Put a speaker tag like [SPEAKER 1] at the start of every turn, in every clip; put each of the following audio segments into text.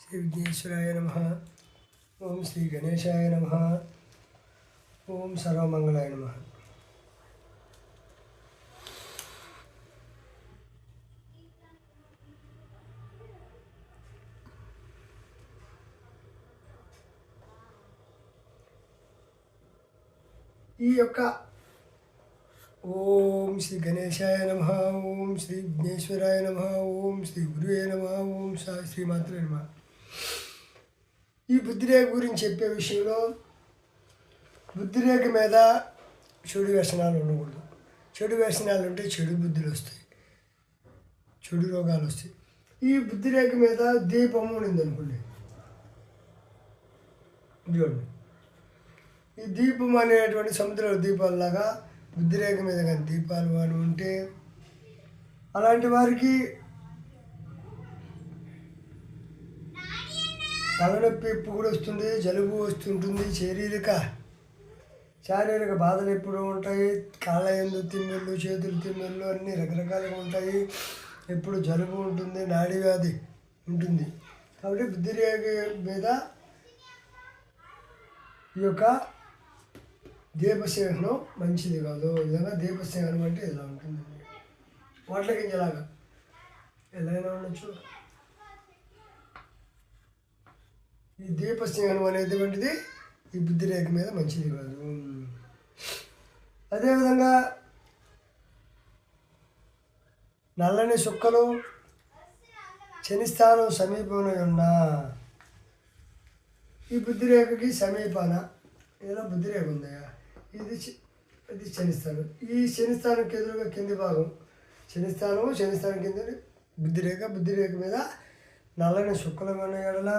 [SPEAKER 1] శ్రీ విఘ్నేశ్వరాయ నమ ఓం శ్రీ గణేశాయ నమ ఓం సర్వమంగళాయ నమ ఈ యొక్క ఓం శ్రీ గణేశాయ నమ ఓం శ్రీ విఘ్నేశ్వరాయ నమ ఓం శ్రీ గురువే నమ ఓం సా శ్రీమాత్రే నమ ఈ బుద్ధిరేఖ గురించి చెప్పే విషయంలో బుద్ధిరేఖ మీద చెడు వ్యసనాలు ఉండకూడదు. చెడు వ్యసనాలు ఉంటే చెడు బుద్ధులు వస్తాయి. చెడు రోగాలు వస్తాయి. ఈ బుద్ధిరేఖ మీద దీపము ఉండింది అనుకోండి. చూడండి ఈ దీపం అనేటువంటి సముద్ర దీపాలలాగా బుద్ధిరేఖ మీద కానీ దీపాలు కానీ ఉంటే అలాంటి వారికి తలనొప్పి ఎప్పుడు కూడా వస్తుంది జలుబు వస్తుంటుంది శారీరక. శారీరక బాధలు ఎప్పుడు ఉంటాయి. కాళ్ళ ఎందు తిమ్మెళ్ళు చేతులు తిమ్మెళ్ళు అన్నీ రకరకాలుగా ఉంటాయి. ఎప్పుడు జలుబు ఉంటుంది నాడి వ్యాధి ఉంటుంది. కాబట్టి బుద్ధిరేఖ మీద ఈ యొక్క దీపసేవనం మంచిది కాదు. ఈ విధంగా దీపసేవనం అంటే ఇలా ఉంటుంది వాటిలోకి గింజలాగా ఎలా అయినా ఉండొచ్చు. ఈ దీపసేవనం అనేటువంటిది ఈ బుద్ధి రేఖ మీద మంచిది కాదు. అదేవిధంగా నల్లని సుక్కలు శనిస్థానం సమీపంలో ఉన్న ఈ బుద్ధిరేఖకి సమీపాన ఏదో బుద్ధిరేఖ ఉందయ్యా. ఇది ఇది శనిస్థానం ఈ శనిస్థానం ఎదురుగా కింది భాగం శనిస్థానం శనిస్థానం కింద బుద్ధిరేఖ బుద్ధిరేఖ మీద నల్లని శుక్లం ఉన్న ఎడల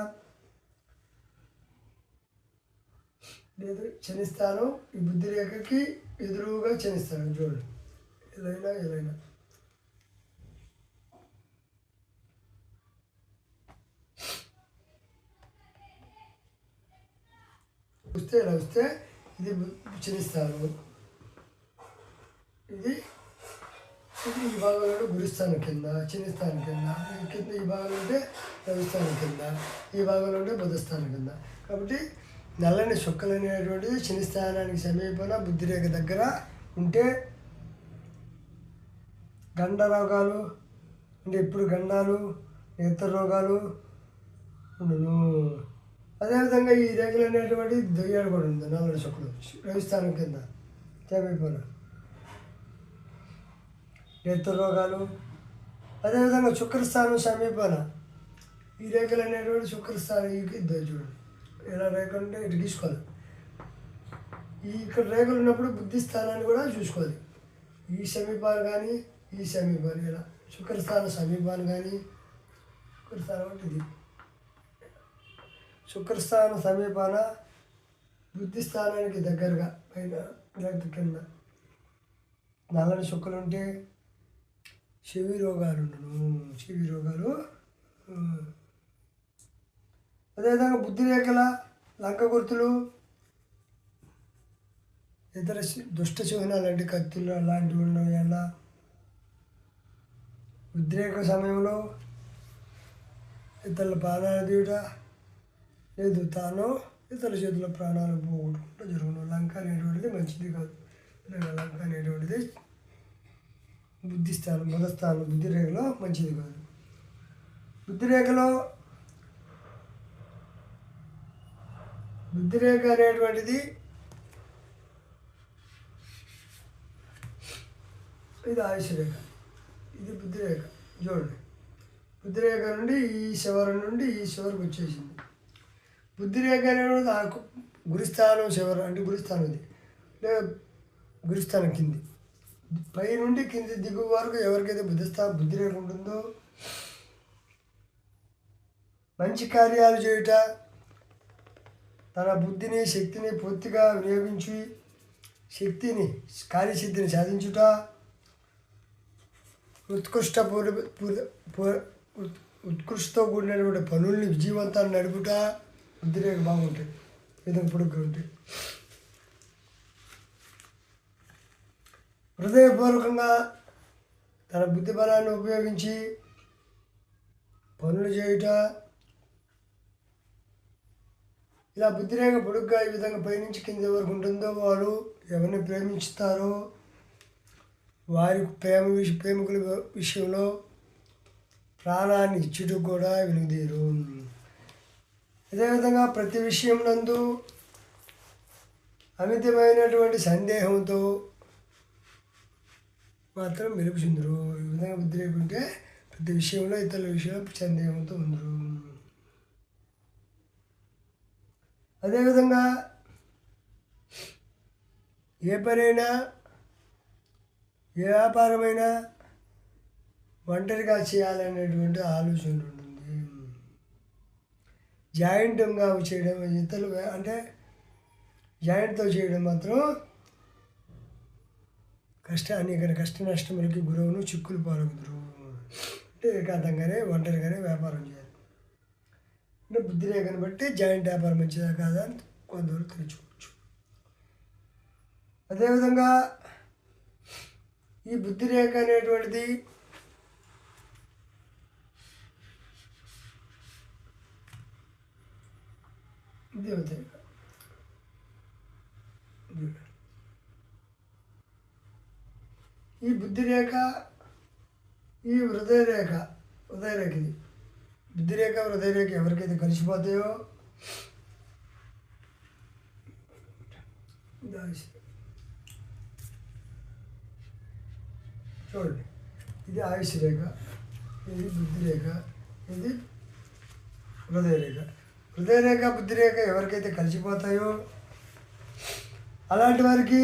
[SPEAKER 1] లేదు శనిస్థానం ఈ బుద్ధిరేఖకి ఎదురుగా శనిస్థానం చూడండి ఎలైనా ఎలైనా వస్తే ఇలా వస్తే ఇది చినిస్తాను ఇది ఇది ఈ భాగంలో గురిస్తాను కింద చినిస్తాను కింద. కింద ఈ భాగంలో ఉంటే రవిస్థానం కింద. ఈ భాగంలో ఉంటే బుధస్థానం కింద. కాబట్టి నల్లని సుక్కలు అనేటువంటిది శనిస్థానానికి సమీపన బుద్ధిరేఖ దగ్గర ఉంటే గండ రోగాలు అంటే ఎప్పుడు గండాలు నేత్ర రోగాలు ఉండును అదేవిధంగా ఈ రేఖలు అనేటువంటి దొయ్యాడు కూడా ఉంది నల్లని చుక్కలు రవిస్థానం కింద సమీపన నేత్ర రోగాలు. అదేవిధంగా శుక్రస్థానం సమీపన ఈ రేఖలు అనేటువంటి శుక్రస్థానం ఈ చూడండి. ఇలా రేఖ ఉంటే ఇటు గీసుకోవాలి ఈ ఇక్కడ రేఖలు ఉన్నప్పుడు బుద్ధి స్థానాన్ని కూడా చూసుకోవాలి. ఈ సమీపాలు కానీ ఈ సమీపాలు ఇలా శుక్రస్థాన సమీపాలు కానీ శుక్రస్థానం అంటే ఇది. శుక్రస్థాన సమీపాన బుద్ధి స్థానానికి దగ్గరగా పైన లేకపోతే కింద నల్లని శుక్రులు ఉంటే చెవి రోగాలు ఉండను చెవి రోగాలు అదేవిధంగా బుద్ధి రేఖల లంక గుర్తులు ఇతర దుష్ట చిహ్నాలు అంటే కత్తులు అలాంటివి ఉండడం వల్ల ఉద్రేక సమయంలో ఇతరుల ప్రాణాలు తీయట లేదు తాను ఇతరుల చేతుల ప్రాణాలు పోగొట్టుకుంటూ జరుగును. లంక అనేటువంటిది మంచిది కాదు. లంక అనేటువంటిది బుద్ధిస్థానం బలస్థానం బుద్ధి రేఖలో మంచిది కాదు. బుద్ధి రేఖలో బుద్ధి అనేటువంటిది ఇది ఆయుష్ రేఖ ఇది బుద్ధిరేఖ చూడండి. బుద్ధిరేఖ నుండి ఈ శివరం నుండి ఈ శివరకు వచ్చేసింది. బుద్ధిరేఖ అనేది ఆ గురిస్థానం శివరం అంటే గురిస్థానం ఇది. గురిస్థానం కింది. పై నుండి కింది దిగువ వరకు ఎవరికైతే బుద్ధిస్థా బుద్ధిరేఖ ఉంటుందో మంచి కార్యాలు చేయుట తన బుద్ధిని శక్తిని పూర్తిగా వినియోగించి శక్తిని కార్యసిద్ధిని సాధించుట ఉత్కృష్ట పూర్వ పూర్వ ఉత్కృష్టతో కూడినటువంటి పనుల్ని విజయవంతాన్ని నడుపుట ఉద్రేక బాగుంటాయి విధంగా పొడుగ్గా ఉంటాయి హృదయపూర్వకంగా తన బుద్ధి బలాన్ని ఉపయోగించి పనులు చేయుట ఇలా బుద్ధిరేఖ పొడుగ్గా ఈ విధంగా పైనుంచి కింద వరకు ఉంటుందో వారు ఎవరిని ప్రేమిస్తారో వారి ప్రేమ విష ప్రేమికుల విషయంలో ప్రాణాన్ని ఇచ్చుట కూడా వెలుగుదీరు అదేవిధంగా ప్రతి విషయం నందు అమితమైనటువంటి సందేహంతో మాత్రం మెరుపు చెందరు. ఈ విధంగా బుద్ధి ఉంటే ప్రతి విషయంలో ఇతరుల విషయంలో సందేహంతో ఉందరు. అదేవిధంగా ఏ పనైనా ఏ వ్యాపారమైనా ఒంటరిగా చేయాలనేటువంటి ఆలోచన ఉంటుంది. జాయింట్గా చేయడం ఇతరులు అంటే జాయింట్తో చేయడం మాత్రం కష్ట అనేక కష్ట నష్టములకి గురువును చిక్కులు పాల్గొందరు. అంటే ఏకాంతంగానే ఒంటరిగానే వ్యాపారం చేయాలి. అంటే బుద్ధి రేఖను బట్టి జాయింట్ వ్యాపారం మంచిదా కాదా అని కొంతవరకు తెలుసుకోవచ్చు. అదేవిధంగా ఈ బుద్ధి రేఖ అనేటువంటిది దేవత రేఖ. ఈ బుద్ధి రేఖ ఈ హృదయ రేఖ హృదయ రేఖ ఇది. బుద్ధిరేఖ హృదయరేఖ ఎవరికైతే కలిసిపోతాయో చూడండి. ఇది ఆయుష్ రేఖ ఇది బుద్ధిరేఖ ఇది హృదయరేఖ. హృదయరేఖ బుద్ధిరేఖ ఎవరికైతే కలిసిపోతాయో అలాంటి వారికి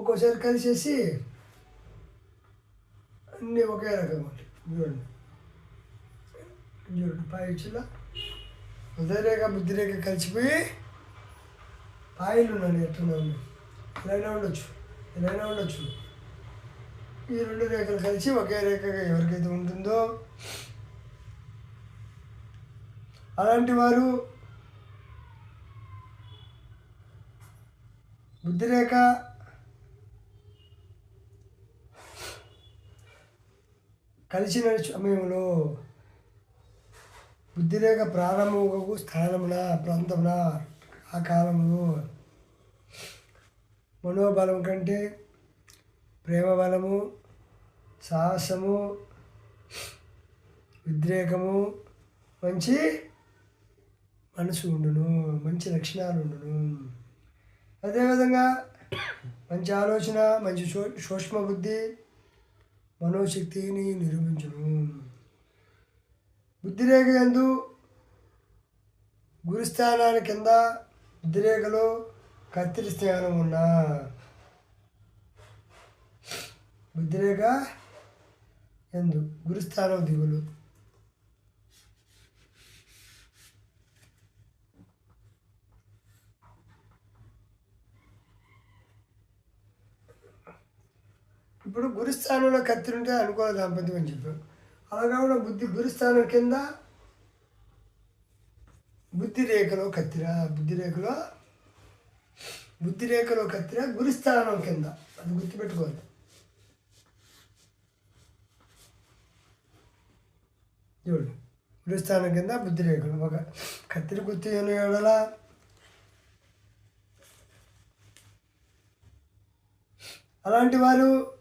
[SPEAKER 1] ఒక్కోసారి కలిసేసి అన్నీ ఒకే రకంగా ఉంటాయి చూడండి చూడండి పాయిచ్చులో హృదయరేఖ బుద్ధిరేఖ కలిసిపోయి పాయిలు ఉన్నాను ఎట్లా ఉన్నాయి. ఇలా ఉండొచ్చు. ఎలాగైనా ఉండొచ్చు. ఈ రెండు రేఖలు కలిసి ఒకే రేఖగా ఎవరికైతే ఉంటుందో అలాంటి వారు బుద్ధిరేఖ కలిసిన సమయంలో బుద్ధిరేఖ ప్రారంభకు స్థానమున ప్రాంతమున ఆ కాలంలో మనోబలం కంటే ప్రేమ బలము సాహసము ఉద్రేకము మంచి మనసు ఉండును మంచి లక్షణాలు ఉండును. అదేవిధంగా మంచి ఆలోచన మంచి సూక్ష్మ బుద్ధి మనోశక్తిని నిరూపించును. బుద్ధిరేఖ ఎందు గురుస్థానాల కింద బుద్ధిరేఖలో కత్తిరి స్థానం ఉన్న బుద్ధిరేఖ ఎందు గురుస్థానం దిగులు. ఇప్పుడు గురుస్థానంలో కత్తిరి ఉంటే అనుకూల దాంపత్యం అని చెప్పాం. అలా కాకుండా బుద్ధి గురుస్థానం కింద బుద్ధి రేఖలో కత్తిర బుద్ధి రేఖలో బుద్ధి రేఖలో కత్తిర గురుస్థానం కింద. అది గుర్తుపెట్టుకోవాలి. చూడు. గురుస్థానం కింద బుద్ధి రేఖలు ఒక కత్తిరి గుర్తు ఎడల అలాంటి వారు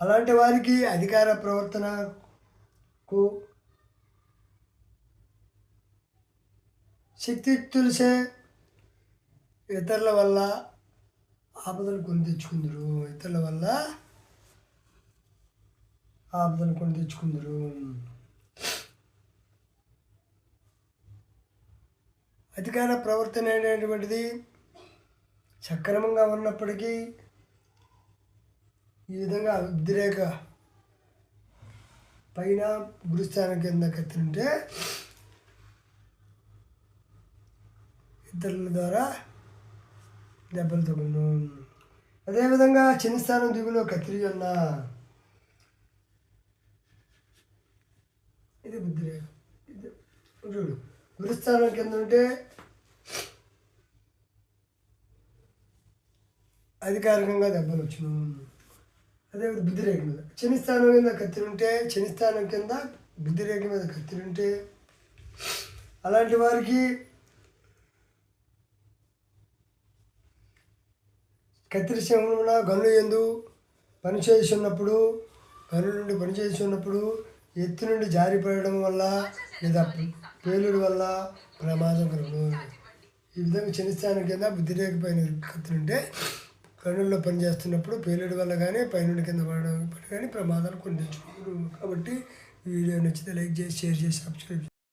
[SPEAKER 1] అలాంటి వారికి అధికార ప్రవర్తనకు శక్తి తులిసే ఇతరుల వల్ల ఆపదలు కొని తెచ్చుకుందరు. ఇతరుల వల్ల ఆపదలు కొని తెచ్చుకుందరు. అధికార ప్రవర్తన అనేటువంటిది సక్రమంగా ఉన్నప్పటికీ ఈ విధంగా ఉద్రేక పైన గురుస్థానం కింద కత్తిరింటే ఇతరుల ద్వారా దెబ్బలు తగును అదేవిధంగా చిన్న స్థానం దిగులో కత్తిరి ఉన్న ఇది బుద్ధిరేఖ ఇది చూడు గురుస్థానం కింద ఉంటే అధికారికంగా దెబ్బలు వచ్చును అదే బుద్ధి రేఖ మీద. శని స్థానం కింద కత్తిరుంటే ఉంటే స్థానం కింద బుద్ధి రేఖ మీద కత్తిరుంటే అలాంటి వారికి కత్తిరి సింహమున గనులు ఎందు పనిచేసి ఉన్నప్పుడు గనుల నుండి పనిచేసి ఉన్నప్పుడు ఎత్తు నుండి జారిపడడం వల్ల లేదా పేలుడు వల్ల ప్రమాదం కలుగును ఈ విధంగా శనిస్థానం కింద బుద్ధిరేఖ పైన కత్తిరుంటే కనుల్లో పని చేస్తున్నప్పుడు పేలుడు వల్ల కానీ పైనుండి కింద పడడం కానీ ప్రమాదాలు కొన్ని. కాబట్టి వీడియో నచ్చితే లైక్ చేసి షేర్ చేసి సబ్స్క్రైబ్